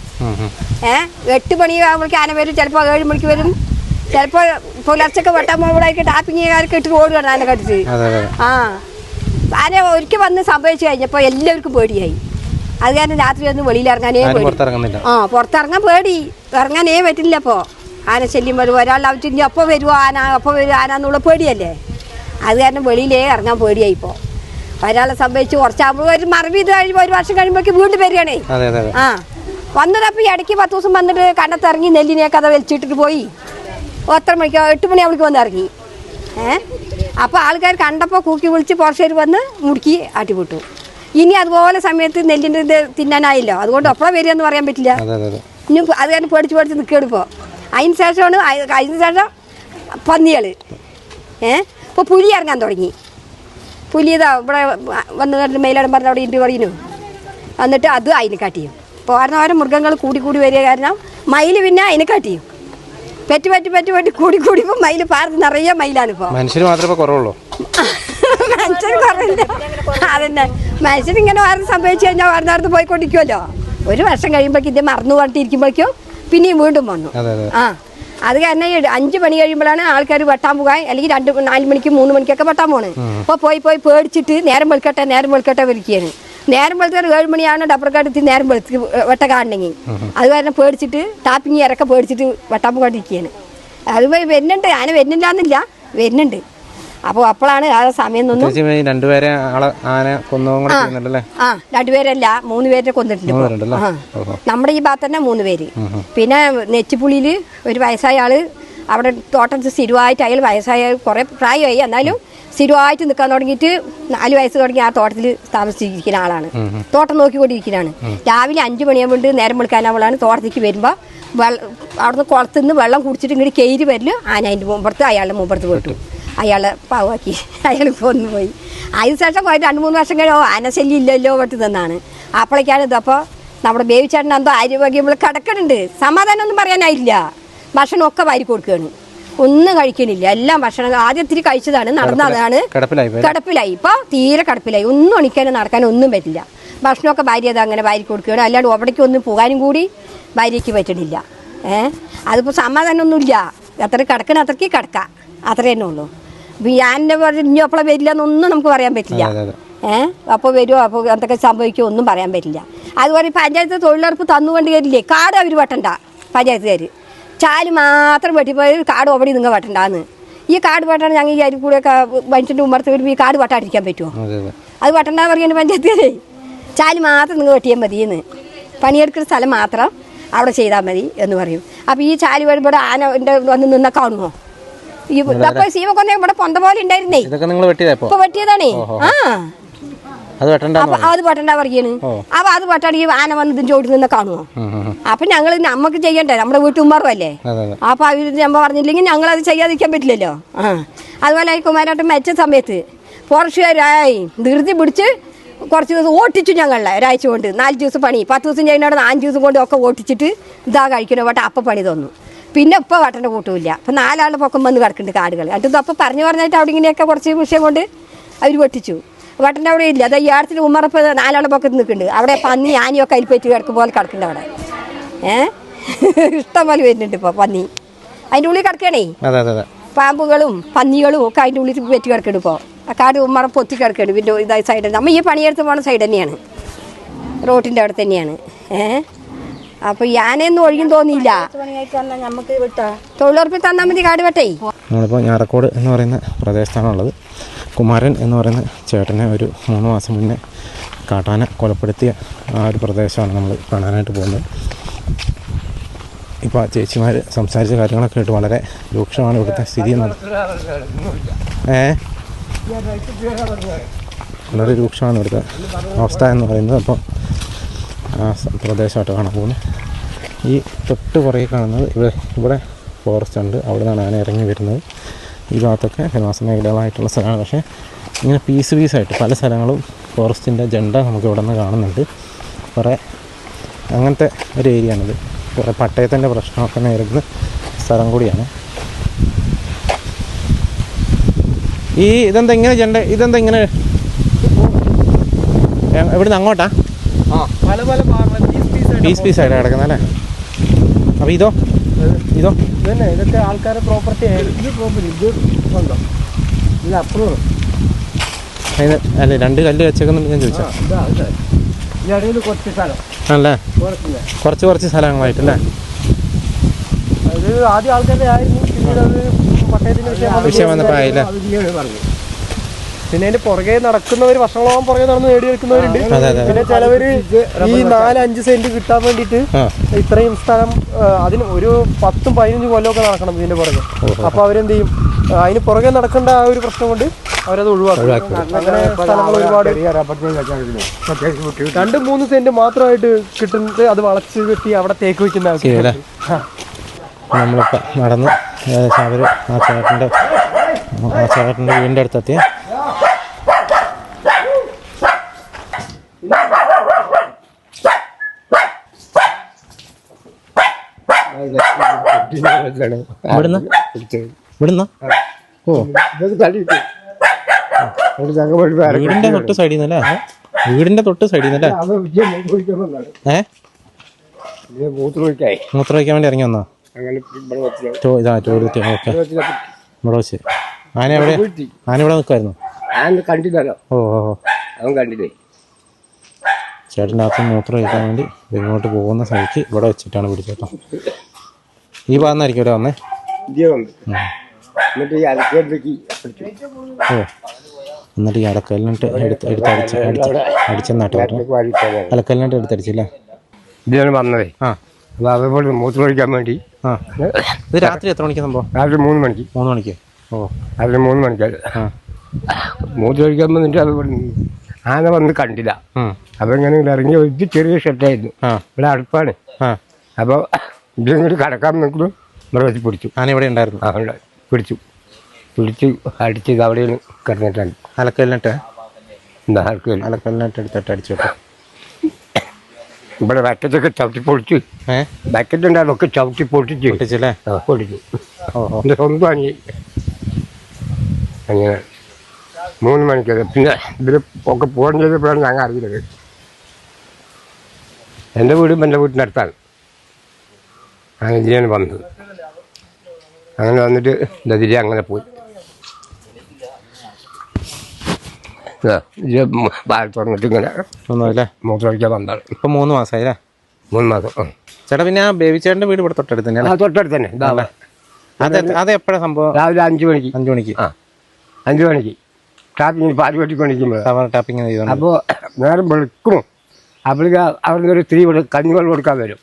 ഏഹ് എട്ട് മണി ആകുമ്പോഴേക്ക് ആന വരും ചിലപ്പോ ഏഴ് മണിക്ക് വരും. ചിലപ്പോ പുലർച്ചൊക്കെ വെട്ടാൻ പോകുമ്പോഴേക്ക് ടാപ്പിങ്ങുകാർക്ക് ഇട്ട് ഓടുകയാണ് ആന അതെ ആ. ആന ഒരിക്കൽ വന്ന് സംഭവിച്ചു കഴിഞ്ഞപ്പോൾ എല്ലാവർക്കും പേടിയായി. അത് കാരണം രാത്രി ഒന്നും ആരും പേടി. ആ പുറത്തിറങ്ങാൻ പേടി. ഇറങ്ങാനേ പറ്റില്ല അപ്പോ ആന ശല്യം വരും ഒരാൾ അവറ്റിന്റെ ഒപ്പം വരുമോ ആന ഒപ്പം വരുമോ ആന എന്നുള്ള പേടിയല്ലേ? അത് കാരണം വെളിയിലേ ഇറങ്ങാൻ പേടിയായി ഇപ്പോ. ഒരാളെ സംഭവിച്ച് കുറച്ചാകുമ്പോൾ ഒരു മറവി ഇത് കഴിയുമ്പോൾ ഒരു വർഷം കഴിയുമ്പോഴേക്ക് വീണ്ടും വരികയാണേ. ആ വന്നിട്ടപ്പോൾ ഈ ഇടയ്ക്ക് പത്ത് ദിവസം വന്നിട്ട് കണ്ടത്തിറങ്ങി നെല്ലിനെ കഥ വലിച്ചിട്ടിട്ട് പോയി. എത്ര മണിക്കോ? എട്ട് മണി അവൾക്ക് വന്ന് ഇറങ്ങി. ഏഹ് അപ്പോൾ ആൾക്കാർ കണ്ടപ്പോൾ കൂക്കി വിളിച്ച് പുറശ്ശേരി വന്ന് മുടുക്കി ആട്ടിവിട്ടു. ഇനി അതുപോലെ സമയത്ത് നെല്ലിന്റെ ഇത് തിന്നാനായില്ലോ. അതുകൊണ്ട് എപ്പോഴാണ് വരിക എന്ന് പറയാൻ പറ്റില്ല. ഇനി അത് കാരണം പേടിച്ച് പേടിച്ച് നിൽക്കുകയാണ് ഇപ്പോൾ അതിന് ശേഷമാണ് അതിന് ശേഷം പന്നികൾ ഏ? ഇപ്പോൾ പുലി ഇറങ്ങാൻ തുടങ്ങി. പുലി ഇതാ ഇവിടെ വന്ന് കണ്ടിട്ട് മേലാടം പറഞ്ഞ അവിടെ ഇന്റ് പറയുന്നു. എന്നിട്ട് അത് അതിന് കാട്ടിയും പോരുന്ന ഓരോ മൃഗങ്ങൾ കൂടി കൂടി വരിക കാരണം മയിൽ പിന്നെ അതിന് കാട്ടിയും പെറ്റ് പെറ്റ് പെറ്റ് പെറ്റ് കൂടി കൂടി ഇപ്പോൾ മയിൽ പാർത്ത് നിറയെ മയിലാണ് ഇപ്പോൾ മനുഷ്യർ മാത്രമേ കുറവുള്ളൂ. മനുഷ്യൻ കുറവില്ല. അതന്നെ. മനുഷ്യൻ ഇങ്ങനെ വേറെ സംഭവിച്ചു കഴിഞ്ഞാൽ വേറെ പോയിക്കൊണ്ടിരിക്കുമല്ലോ ഒരു വർഷം കഴിയുമ്പോഴേക്കും ഇത് മറന്നു പറഞ്ഞിരിക്കുമ്പോഴേക്കും പിന്നെയും വീണ്ടും വന്നു. ആ. അത് കാരണം അഞ്ച് മണി കഴിയുമ്പോഴാണ് ആൾക്കാർ വെട്ടാൻ പോകാൻ അല്ലെങ്കിൽ രണ്ട് നാല് മണിക്ക് മൂന്ന് മണിക്കൊക്കെ വെട്ടാൻ പോണ്. അപ്പോൾ പോയി പോയി പേടിച്ചിട്ട് നേരം വെളുക്കട്ടെ നേരം വെളുക്കട്ടെ വിളിക്കുകയാണ്. നേരം വെളുത്തൊരു ഏഴ് മണിയാണ് ഡബർക്കാട്ടത്തിൽ നേരം വെളുത്ത് വെട്ട കാണണമെങ്കിൽ അത് കാരണം പേടിച്ചിട്ട് ടാപ്പിങ് ഇറക്കെ പേടിച്ചിട്ട് വെട്ടാൻ പോകാണ്ടിരിക്കുകയാണ്. അത് വരുന്നുണ്ട്. ഞാൻ വരുന്നില്ല എന്നില്ല വരുന്നുണ്ട്. അപ്പോൾ അപ്പോഴാണ് ആ സമയം നിന്നും. രണ്ടുപേരെ ആന ചെയ്യുന്നുണ്ടല്ലേ? ആ രണ്ടുപേരല്ല മൂന്ന് പേരെ കൊന്നിട്ടുണ്ട്. നമ്മുടെ ഈ ഭാഗത്ത് തന്നെ മൂന്ന് പേര് പിന്നെ നെച്ചിപ്പുള്ളിയിൽ ഒരു വയസ്സായ ആൾ അവിടെ തോട്ടം സ്ഥിരമായിട്ട് അയാൾ വയസ്സായ കുറേ പ്രായമായി. എന്നാലും സ്ഥിരമായിട്ട് നിൽക്കാൻ തുടങ്ങിയിട്ട് നാല് വയസ്സ് തുടങ്ങി ആ തോട്ടത്തിൽ താമസിച്ചിരിക്കുന്ന ആളാണ്. തോട്ടം നോക്കിക്കൊണ്ടിരിക്കുന്നതാണ്. രാവിലെ അഞ്ച് മണിയാകുമ്പോൾ നേരം വിളിക്കാനാവുള്ളതാണ് തോട്ടത്തേക്ക് വരുമ്പോൾ വെള്ളം അവിടുന്ന് കുളത്തുനിന്ന് വെള്ളം കുടിച്ചിട്ട് ഇങ്ങോട്ട് കയറി വരൽ ആന അതിന്റെ മുമ്പുറത്ത് അയാളുടെ മുമ്പുറത്ത് വിട്ടു. അയാളെ പാവാക്കി. അയാൾ കൊന്നുപോയി. പോയി അതിന് ശേഷം കുറേ രണ്ട് മൂന്ന് വർഷം കഴിഞ്ഞോ ആനശല്യം ഇല്ലല്ലോ പറ്റി തന്നാണ് അപ്പോഴേക്കാണ് ഇതപ്പോൾ നമ്മുടെ ബേബിച്ചേട്ടൻ എന്തോ ആരോഗ്യം നമ്മൾ കിടക്കണുണ്ട്. സമാധാനം ഒന്നും പറയാനായില്ല. ഭക്ഷണമൊക്കെ വാരി കൊടുക്കുകയാണ്. ഒന്നും കഴിക്കണില്ല. എല്ലാം ഭക്ഷണം ആദ്യം ഇത്തിരി കഴിച്ചതാണ്. നടന്നതാണ് കിടപ്പിലായി. ഇപ്പോൾ തീരെ കിടപ്പിലായി. ഒന്നും ഉണിക്കാനും നടക്കാനും ഒന്നും പറ്റില്ല. ഭക്ഷണമൊക്കെ ഭാര്യ അത് അങ്ങനെ വാരി കൊടുക്കുകയാണ്. അല്ലാണ്ട് അവിടേക്ക് ഒന്നും പോകാനും കൂടി ഭാര്യയ്ക്ക് പറ്റണില്ല. ഏഹ് അതിപ്പോൾ സമാധാനമൊന്നുമില്ല അത്ര കിടക്കണ അത്രയ്ക്ക് കിടക്കാം. അത്രേ തന്നെ ഉള്ളൂ. ഞാൻ ഇനി എപ്പോഴാ വരില്ല എന്നൊന്നും നമുക്ക് പറയാൻ പറ്റില്ല. ഏഹ് അപ്പോൾ വരുമോ അപ്പോൾ എന്തൊക്കെ സംഭവിക്കുമോ ഒന്നും പറയാൻ പറ്റില്ല. അതുപോലെ പഞ്ചായത്ത് തൊഴിലുറപ്പ് തന്നുകൊണ്ട് കയറില്ലേ കാട് അവർ വെട്ടണ്ട പഞ്ചായത്തുകാർ ചാൽ മാത്രം വെട്ടിപ്പോയി കാട് അവിടെ നിങ്ങൾ വെട്ടണ്ടാന്ന്. ഈ കാട് വെട്ടാണ് ഞങ്ങൾ ഈ അരി കൂടെയൊക്കെ മനുഷ്യന്റെ ഉമ്മർത്ത് വരുമ്പോൾ ഈ കാട് വെട്ടാണ്ടിരിക്കാൻ പറ്റുമോ അതെ വെട്ടണ്ടാന്ന് പറയുന്നത് പഞ്ചായത്തുകാരെ? ചാൽ മാത്രം നിങ്ങൾ വെട്ടിയാൽ മതിയെന്ന്. പണിയെടുക്കുന്ന സ്ഥലം മാത്രം അവിടെ ചെയ്താൽ മതി എന്ന് പറയും. അപ്പോൾ ഈ ചാൽ വരുമ്പോൾ ആന എന്റെ വന്ന് നിന്ന കാണുമോ ഈ അപ്പോൾ സീമ കൊന്ന ഇവിടെ പൊന്ത പോലെ ഉണ്ടായിരുന്നേ. ഇതൊക്കെ നിങ്ങൾ വെട്ടിയതാ ഇപ്പോ? വെട്ടിയതാണേ. ആ. അത് പട്ടണ്ട പറയാണ് അപ്പൊ അത് പട്ടാണെങ്കിൽ ആന വന്ന് ചോട്ടിൽ നിന്ന് കാണുമോ അപ്പൊ ഞങ്ങൾ നമ്മക്ക് ചെയ്യണ്ടേ? നമ്മുടെ വീട്ടുമാറും അല്ലേ അപ്പൊ അവർ നമ്മൾ പറഞ്ഞില്ലെങ്കിൽ ഞങ്ങൾ അത് ചെയ്യാതിരിക്കാൻ പറ്റില്ലല്ലോ. ആ. അതുപോലെ ഈ മെച്ച മരിച്ച സമയത്ത് ഫോറസ്റ്റുകാരായി ധൃതി പിടിച്ച് കുറച്ച് ദിവസം ഓട്ടിച്ചു ഞങ്ങളെ ഒരാഴ്ച കൊണ്ട്. നാല് ദിവസം പണി. പത്ത് ദിവസം കഴിഞ്ഞാൽ അഞ്ച് ദിവസം കൊണ്ട് ഒക്കെ ഓട്ടിച്ചിട്ട് ഇതാ കഴിക്കണോ വട്ട അപ്പം പണി തന്നു. പിന്നെ ഇപ്പോൾ വട്ടന്റെ കൂട്ടുമില്ല. അപ്പം നാലാൾ പൊക്കം വന്ന് കിടക്കുന്നുണ്ട് കാടുകൾ എന്നിട്ട് അപ്പോൾ പറഞ്ഞു പറഞ്ഞിട്ട് അവിടെ ഇങ്ങനെയൊക്കെ കുറച്ച് വിഷയം കൊണ്ട് അവർ പൊട്ടിച്ചു. വട്ടന്റെ അവിടെ ഇല്ല. അത് ഈ ആടത്തിൽ ഉമ്മറപ്പ് നാലാളെ പൊക്കത്ത് നിൽക്കുന്നുണ്ട്. അവിടെ പന്നി ആനിയൊക്കെ അതിൽ പറ്റി കിടക്കും പോലെ കിടക്കുന്നുണ്ട് അവിടെ. ഏഹ് ഇഷ്ടം പോലെ വരുന്നുണ്ട് ഇപ്പോൾ പന്നി. അതിന്റെ ഉള്ളിൽ കിടക്കണേ? പാമ്പുകളും പന്നികളും ഒക്കെ അതിന്റെ ഉള്ളിൽ പറ്റി കിടക്കണം ഇപ്പോൾ ആ കാട് ഉമ്മറ പൊത്തി കിടക്കുന്നുണ്ട്. പിന്നെ ഇതായി സൈഡ് നമ്മൾ ഈ പണിയെടുത്ത് പോണ സൈഡ് തന്നെയാണ്. റോട്ടിന്റെ അവിടെ തന്നെയാണ്. ഏഹ് അപ്പോൾ ഞാനൊന്നും ഒഴിഞ്ഞു തോന്നിയില്ല. തൊഴിലുറപ്പിൽ തന്നാൽ മതി കാട് വെട്ടേ. നമ്മളിപ്പോൾ ഞാറക്കോട് എന്ന് പറയുന്ന പ്രദേശത്താണുള്ളത്. കുമാരൻ എന്ന് പറയുന്ന ചേട്ടനെ ഒരു മൂന്ന് മാസം മുന്നേ കാട്ടാന കൊലപ്പെടുത്തിയ ആ ഒരു പ്രദേശമാണ് നമ്മൾ കാണാനായിട്ട് പോകുന്നത്. ഇപ്പോൾ ആ ചേച്ചിമാർ സംസാരിച്ച കാര്യങ്ങളൊക്കെ ആയിട്ട് വളരെ രൂക്ഷമാണ് ഇവിടുത്തെ സ്ഥിതി എന്നത് ഏ? വളരെ രൂക്ഷമാണ് ഇവിടുത്തെ അവസ്ഥ എന്ന് പറയുന്നത്. അപ്പോൾ പ്രദേശമായിട്ട് കാണാൻ പോകുന്നത് ഈ തൊട്ട് പുറകെ കാണുന്നത് ഇവിടെ ഇവിടെ ഫോറസ്റ്റ് ഉണ്ട്. അവിടെ നിന്നാണ് ആന ഇറങ്ങി വരുന്നത്. ഈ ഭാഗത്തൊക്കെ ജനവാസ മേഖലകളായിട്ടുള്ള സ്ഥലമാണ് പക്ഷേ ഇങ്ങനെ പീസ് പീസായിട്ട് പല സ്ഥലങ്ങളും ഫോറസ്റ്റിന്റെ ജണ്ട നമുക്ക് ഇവിടെ നിന്ന് കാണുന്നുണ്ട്. കുറേ അങ്ങനത്തെ ഒരു ഏരിയ ആണിത്. കുറേ പട്ടയത്തിന്റെ പ്രശ്നമൊക്കെ നേരിടുന്ന സ്ഥലം കൂടിയാണ്. ഈ ഇതെന്താ ഇങ്ങനെ ജണ്ട ഇതെന്താ ഇങ്ങനെ? എവിടെ നിന്ന് അങ്ങോട്ടാ? പല പല പീസ് പീസ് ആയിട്ട് കിടക്കുന്നത് അല്ലേ അപ്പോൾ ഇതോ? ഇതോ? ഇതന്നെ ഇതൊക്കെ ആൾക്കാരെ പ്രോപ്പർട്ടി ഇത് പ്രോപ്പർട്ടി ഇത് സ്വന്തം ഇത് അപ്പുറം അതിന് അല്ല രണ്ട് കല്ല് വെച്ചേക്കുന്നുണ്ട് ഞാൻ ചോദിച്ചാൽ ആണല്ലേ? കുറച്ച് കുറച്ച് സ്ഥലങ്ങളായിട്ടല്ലേ? ആദ്യം ആൾക്കാരുടെ ആയിരുന്നു പിന്നീട് അത് പട്ടയത്തിന്റെ വിഷയം വന്നപ്പോൾ പിന്നെ അതിന്റെ പുറകെ നടക്കുന്നവർ വർഷങ്ങളോളം പുറകെ നടന്ന് നേടിയെടുക്കുന്നവരുണ്ട് അതെ അതെ പിന്നെ ചിലവര് ഈ നാല് അഞ്ച് സെന്റ് കിട്ടാൻ വേണ്ടിട്ട് ഇത്രയും സ്ഥലം അതിന് ഒരു പത്തും പതിനഞ്ചും കൊല്ലമൊക്കെ നടക്കണം ഇതിന്റെ പുറകെ. അപ്പൊ അവരെന്ത് ചെയ്യും അതിന് പുറകെ നടക്കേണ്ട ആ ഒരു പ്രശ്നം കൊണ്ട് അവരത് ഒഴിവാക്കും. അങ്ങനെ സ്ഥലങ്ങൾ ഒരുപാട് രണ്ട് മൂന്ന് സെന്റ് മാത്രമായിട്ട് കിട്ടുന്നത് അത് വളച്ച് കെട്ടി അവിടെ തേക്ക് വെക്കുന്ന. നമ്മളിപ്പോൾ നടന്ന് ഏകദേശം അവർ ആ ചേട്ടന്റെ ആ ചേട്ടന്റെ വീടിന്റെ അടുത്തെത്തി. ഓ. വീടിന്റെ തൊട്ട് സൈഡിൽ നിന്നല്ലേ വീടിന്റെ തൊട്ട് സൈഡിൽ നിന്നല്ലേ ഏ? മൂത്രമൊഴിക്കായി വേണ്ടി ഇറങ്ങി വന്നോ? ഇതാ. അവൻ ചേട്ടന്റെ അകത്ത് മൂത്രം ഒഴിക്കാൻ വേണ്ടി ഇങ്ങോട്ട് പോകുന്ന സ്ഥലത്ത് ഇവിടെ വെച്ചിട്ടാണ് പിടിച്ചേട്ടോ. ഈ ഭാഗത്തായിരിക്കും ഇവിടെ വന്നേ. എന്നിട്ട് ഈ ഓ. എന്നിട്ട് ഈ അലക്കല്ലിനിട്ട് എടുത്ത് എടുത്തടിച്ച് അടിച്ച് അടിച്ചെന്നാട്ടോ പറഞ്ഞു അലക്കല്ലിനിട്ട് എടുത്തടിച്ചില്ലേ ഇതാണ് വന്നതേ. ആ. അപ്പോൾ മൂത്ര ഒഴിക്കാൻ വേണ്ടി. ആ. ഇത് രാത്രി എത്ര മണിക്ക് സംഭവം? രാത്രി മൂന്ന് മണിക്ക്. മൂന്ന് മണിക്ക്. ഓ. രാത്രി മൂന്ന് മണിക്ക്. ആ. മൂത്രമൊഴിക്കാൻ വന്നിട്ട് അതുപോലെ ആന വന്ന് കണ്ടില്ല. അപ്പൊ ഇങ്ങനെ ഇറങ്ങി ഇത് ചെറിയ ഷെട്ടായിരുന്നു ആ. ഇവിടെ അടുപ്പാണ്. അപ്പൊ അപ്പോൾ ഇതിങ്ങോട്ട് കടക്കാൻ നിൽക്കുന്നു മൃഗത്തിൽ പിടിച്ചു. ആന ഇവിടെ ഉണ്ടായിരുന്നു? ആ ഉണ്ട്. പിടിച്ചു. പിടിച്ച് അടിച്ച് അവിടെ കിടന്നിട്ടാണ്. അലക്കലിനിട്ട്? എന്താ അലക്കൽ അലക്കലിനിട്ട് എടുത്തിട്ട് അടിച്ചു ഇവിടെ ബാക്കറ്റൊക്കെ ചവിട്ടി പൊളിച്ച്. ഏഹ് ബാക്കറ്റ് ഉണ്ടായിരുന്നു ഒക്കെ ചവിട്ടി പൊട്ടിച്ച് പൊട്ടിച്ചല്ലേ ആ പൊടിച്ചു ഓ ഓ. എന്റെ സ്വന്തം അനി അങ്ങനെ മൂന്ന് മണിക്കത് പിന്നെ ഇതിൽ ഒക്കെ പോകാൻ ചെയ്തപ്പോഴാണ് ഞങ്ങൾ അറിയുന്നത് എന്റെ വീടും എന്റെ വീട്ടിനടുത്താണ്. അങ്ങനെ ഇതിലാണ് വന്നത്. അങ്ങനെ വന്നിട്ട് ഇതിലെ അങ്ങനെ പോയി. വാഴ തുറന്നിട്ട് ഇങ്ങനെ ഒന്നുമില്ലേ മൂത്രമൊഴിക്കാൻ വന്നതാണ്. ഇപ്പം മൂന്ന് മാസമായി അല്ലേ മൂന്ന് മാസം ചേട്ടാ പിന്നെ ആ ബേബി ചേട്ടന്റെ വീട് ഇവിടെ തൊട്ടടുത്ത് തന്നെയല്ലേ ആ തൊട്ടടുത്ത് തന്നെ. ഇതാ അത് അത് എപ്പോഴാണ് സംഭവം? രാവിലെ അഞ്ച് മണിക്ക്. അഞ്ചു മണിക്ക്. ആ അഞ്ച് മണിക്ക്. ടാപ്പിങ് പാൽ വെട്ടിക്കൊണ്ടിരിക്കുമ്പോൾ ചെയ്തോണ്ട്. അപ്പോൾ നേരം വെളുക്കും. അപ്പോഴേക്ക് അവിടുന്ന് ഒരു സ്ത്രീ കഞ്ഞിവെള്ളം കൊടുക്കാൻ വരും.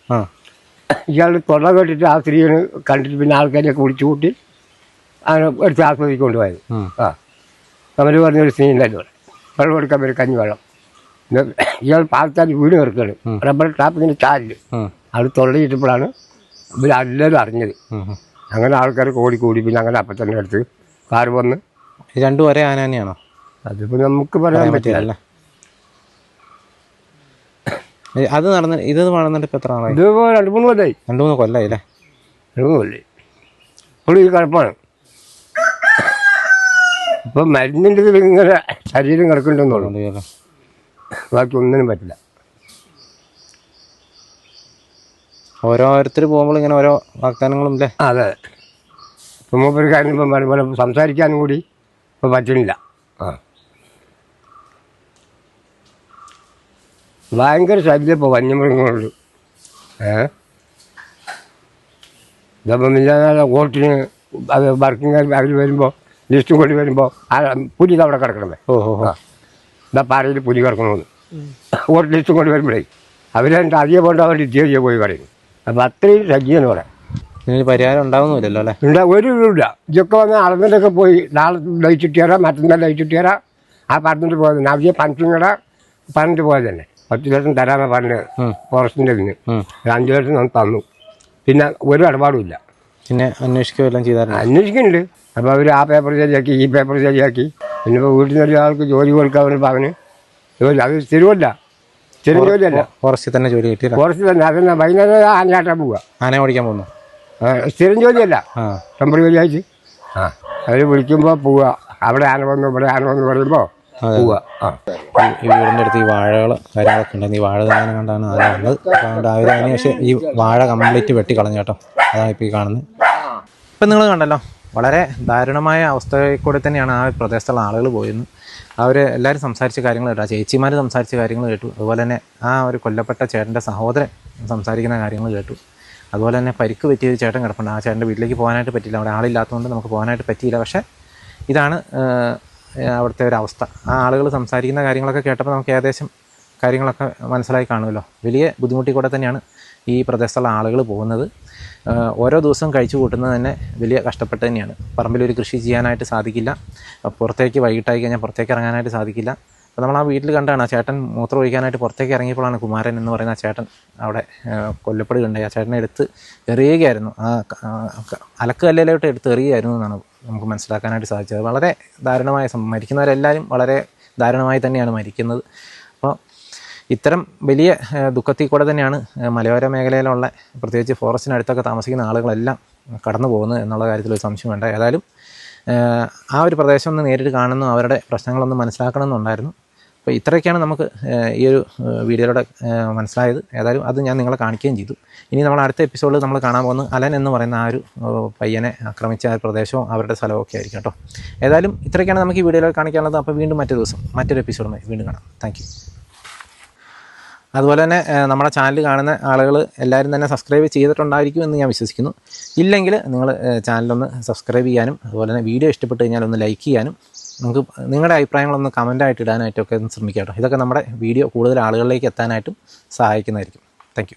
ഇയാൾ തൊണ്ട കേട്ടിട്ട് ആ സ്ത്രീയെ കണ്ടിട്ട് പിന്നെ ആൾക്കാരെയൊക്കെ വിളിച്ചു കൂട്ടി അങ്ങനെ എടുത്ത് ആസ്വദിക്കൊണ്ട് പോയത് ആ. കമൽ പറഞ്ഞൊരു സ്ത്രീ ഉണ്ടായിരുന്നു ഇവിടെ വെള്ളം കൊടുക്കാൻ വരും കഞ്ഞി വെള്ളം. ഇയാൾ പാലത്താൽ വീട് കിടക്കുകയാണ് റബ്ബർ ടാപ്പിങ്ങനെ ചാലിൽ. അത് തൊള്ളയിട്ടപ്പോഴാണ് ഇവരെല്ലാവരും അറിഞ്ഞത്. അങ്ങനെ ആൾക്കാർ കൂടി കൂടി പിന്നെ അങ്ങനെ അപ്പം തന്നെ എടുത്ത് കാറ് വന്ന് രണ്ടു ഒരേ ആനാനെയാണോ അതിപ്പോൾ നമുക്ക് പറയാൻ പറ്റില്ല. അത് നടന്ന ഇത് നടന്നിട്ട് ഇപ്പം എത്ര നാളായി ഇതിപ്പോൾ രണ്ട് മൂന്ന് കൊല്ലായി. രണ്ട് മൂന്ന് കൊല്ലായി അല്ലേ? രണ്ട് മൂന്ന് കൊല്ലായി. ഇപ്പോൾ ഇത് ഇപ്പം മരുന്നിന്റെ ഇങ്ങനെ ശരീരം കിടക്കുന്നുണ്ടെന്നുള്ളൂ. അതുകൊണ്ട് ബാക്കി ഒന്നിനും പറ്റില്ല. ഓരോരുത്തർ പോകുമ്പോൾ ഇങ്ങനെ ഓരോ വാഗ്ദാനങ്ങളും അല്ലേ? അതെ ഇപ്പം മൂപ്പര് കാര്യം ഇപ്പം സംസാരിക്കാനും കൂടി ഇപ്പം പറ്റുന്നില്ല. ആ. ഭയങ്കര ശല്യം ഇപ്പോൾ വന്യമൃഗങ്ങളുണ്ട് ഏ? ഇതപ്പം ഇല്ലാതെ വോട്ടിന് അത് വർക്കിംഗ് അവർ വരുമ്പോൾ ലിസ്റ്റും കൂടി വരുമ്പോൾ ആ പുലി അവിടെ കിടക്കണമേ. ഓഹോ ഇതാ പാറയിൽ പുലി കിടക്കണമെന്ന് വോട്ട് ലിസ്റ്റും കൊണ്ട് വരുമ്പോഴേ അവരെന്താ അധികം അവരുടെ അവർ ചെയ്യാൻ പോയി പറയും അപ്പം അത്രയും സജ്ജീന്ന് പറയാം. ഇതിന് പരിഹാരം ഉണ്ടാവുന്നില്ലല്ലോ അല്ലേ? ഇല്ല ഒരു ഇല്ല ഇതൊക്കെ വന്ന് അളന്നിട്ടൊക്കെ പോയി നാളെ ലയിച്ചിട്ട് തരാം മറ്റന്നാൾ ലയിച്ചിട്ട് തരാം. ആ പറഞ്ഞിട്ട് പോയത് നവ്യ പഞ്ചുങ്ങട പറഞ്ഞിട്ട് പോയത് തന്നെ പത്ത് ലക്ഷം തരാമെന്ന് പറഞ്ഞ് ഫോറസ്റ്റിന്റെ ഇതിന്. അഞ്ച് ലക്ഷം ഞാൻ തന്നു. പിന്നെ ഒരു ഇടപാടുമില്ല. പിന്നെ അന്വേഷിക്കുകയെല്ലാം ചെയ്തായിരുന്നു? അന്വേഷിക്കുന്നുണ്ട്. അപ്പോൾ അവർ ആ പേപ്പർ ശരിയാക്കി ഈ പേപ്പർ ശരിയാക്കി. പിന്നെ ഇപ്പോൾ വീട്ടിൽ നിന്ന് ഒരാൾക്ക് ജോലി കൊടുക്കാൻ പറഞ്ഞു അവന് ജോലി അത് സ്ഥിരമല്ല. സ്ഥിരം ജോലിയല്ല. ഫോറസ്റ്റിൽ തന്നെ ജോലി കിട്ടി ഫോറസ്റ്റിൽ തന്നെ. അതെന്നാ വൈകുന്നേരം ആനയാട്ടാൻ പോവുക ആന ഓടിക്കാൻ പോകുന്നു. സ്ഥിരം ജോലിയല്ല. ആ. ജോലി ആയിട്ട്. ആ അവർ വിളിക്കുമ്പോൾ പോവുക അവിടെ ആന വന്നു ഇവിടെ ആന വന്നു പറയുമ്പോൾ പോവുക ആ. ഈ- വാഴകൾ കാര്യങ്ങളൊക്കെ ഉണ്ടെങ്കിൽ ഈ വാഴ തന്നെ കണ്ടാണ് ഉള്ളത് അതുകൊണ്ട് അവർ അതിന് പക്ഷേ ഈ വാഴ കംപ്ലീറ്റ് വെട്ടിക്കളഞ്ഞു കേട്ടോ. അതാണ് ഇപ്പോൾ ഈ കാണുന്നത്. ഇപ്പം നിങ്ങൾ കണ്ടല്ലോ വളരെ ദാരുണമായ അവസ്ഥയിൽ കൂടെ തന്നെയാണ് ആ പ്രദേശത്തുള്ള ആളുകൾ പോയിരുന്നത്. അവർ എല്ലാവരും സംസാരിച്ച കാര്യങ്ങൾ കേട്ടു. ആ ചേച്ചിമാർ സംസാരിച്ച കാര്യങ്ങൾ കേട്ടു. അതുപോലെ തന്നെ ആ ഒരു കൊല്ലപ്പെട്ട ചേട്ടന്റെ സഹോദരൻ സംസാരിക്കുന്ന കാര്യങ്ങൾ കേട്ടു. അതുപോലെ തന്നെ പരിക്ക് പറ്റിയ ഒരു ചേട്ടൻ കിടപ്പുണ്ട്. ആ ചേട്ടന്റെ വീട്ടിലേക്ക് പോകാനായിട്ട് പറ്റിയില്ല. അവിടെ ആളില്ലാത്തതുകൊണ്ട് നമുക്ക് പോകാനായിട്ട് പറ്റിയില്ല. പക്ഷേ ഇതാണ് അവിടുത്തെ ഒരു അവസ്ഥ. ആ ആളുകൾ സംസാരിക്കുന്ന കാര്യങ്ങളൊക്കെ കേട്ടപ്പോൾ നമുക്ക് ഏകദേശം കാര്യങ്ങളൊക്കെ മനസ്സിലായി കാണുമല്ലോ. വലിയ ബുദ്ധിമുട്ടിൽ കൂടെ തന്നെയാണ് ഈ പ്രദേശത്തുള്ള ആളുകൾ പോകുന്നത്. ഓരോ ദിവസവും കഴിച്ചു കൂട്ടുന്നത് തന്നെ വലിയ കഷ്ടപ്പെട്ട് തന്നെയാണ്. പറമ്പിലൊരു കൃഷി ചെയ്യാനായിട്ട് സാധിക്കില്ല. പുറത്തേക്ക് വൈകിട്ടായി കഴിഞ്ഞാൽ പുറത്തേക്ക് ഇറങ്ങാനായിട്ട് സാധിക്കില്ല. അപ്പോൾ നമ്മൾ ആ വീട്ടിൽ കണ്ടാണ് ആ ചേട്ടൻ മൂത്രം ഒഴിക്കാനായിട്ട് പുറത്തേക്ക് ഇറങ്ങിയപ്പോഴാണ് കുമാരൻ എന്ന് പറയുന്ന ആ ചേട്ടൻ അവിടെ കൊല്ലപ്പെടുകയുണ്ടായി. ആ ചേട്ടനെ എടുത്ത് എറിയുകയായിരുന്നു. ആ അലക്ക് കല്ലിലോട്ട് എടുത്ത് എറിയുകയായിരുന്നു എന്നാണ് നമുക്ക് മനസ്സിലാക്കാനായിട്ട് സാധിച്ചത്. വളരെ ദാരുണമായ മരിക്കുന്നവരെല്ലാവരും വളരെ ദാരുണമായി തന്നെയാണ് മരിക്കുന്നത്. അപ്പോൾ ഇത്തരം വലിയ ദുഃഖത്തിൽ കൂടെ തന്നെയാണ് മലയോര മേഖലയിലുള്ള പ്രത്യേകിച്ച് ഫോറസ്റ്റിനടുത്തൊക്കെ താമസിക്കുന്ന ആളുകളെല്ലാം കടന്നു പോകുന്നത് എന്നുള്ള കാര്യത്തിൽ ഒരു സംശയം വേണ്ട ഏതായാലും ആ ഒരു പ്രദേശം ഒന്ന് നേരിട്ട് കാണുന്നു അവരുടെ പ്രശ്നങ്ങളൊന്ന് മനസ്സിലാക്കണമെന്നുണ്ടായിരുന്നു അപ്പോൾ ഇത്രയൊക്കെയാണ് നമുക്ക് ഈ ഒരു വീഡിയോയിലൂടെ മനസ്സിലായത്. ഏതായാലും അത് ഞാൻ നിങ്ങളെ കാണിക്കുകയും ചെയ്തു. ഇനി നമ്മൾ അടുത്ത എപ്പിസോഡിൽ നമ്മൾ കാണാൻ പോകുന്നത് അലൻ എന്ന് പറയുന്ന ആ ഒരു പയ്യനെ ആക്രമിച്ച ആ പ്രദേശവും അവരുടെ സ്ഥലവും ഒക്കെ ആയിരിക്കും കേട്ടോ. ഏതായാലും ഇത്രയൊക്കെയാണ് നമുക്ക് ഈ വീഡിയോയിൽ കാണിക്കാനുള്ളത്. അപ്പോൾ വീണ്ടും മറ്റൊരു ദിവസം മറ്റൊരു എപ്പിസോഡുമായി വീണ്ടും കാണാം. താങ്ക് അതുപോലെ തന്നെ നമ്മുടെ ചാനൽ കാണുന്ന ആളുകൾ എല്ലാവരും തന്നെ സബ്സ്ക്രൈബ് ചെയ്തിട്ടുണ്ടായിരിക്കും എന്ന് ഞാൻ വിശ്വസിക്കുന്നു. ഇല്ലെങ്കിൽ നിങ്ങൾ ചാനലൊന്ന് സബ്സ്ക്രൈബ് ചെയ്യാനും അതുപോലെ തന്നെ വീഡിയോ ഇഷ്ടപ്പെട്ട് കഴിഞ്ഞാൽ ഒന്ന് ലൈക്ക് ചെയ്യാനും നമുക്ക് നിങ്ങളുടെ അഭിപ്രായങ്ങളൊന്ന് കമന്റായിട്ട് ഇടാനായിട്ടൊക്കെ ഒന്ന് ശ്രമിക്കാം കേട്ടോ. ഇതൊക്കെ നമ്മുടെ വീഡിയോ കൂടുതൽ ആളുകളിലേക്ക് എത്താനായിട്ടും സഹായിക്കുന്നതായിരിക്കും. താങ്ക്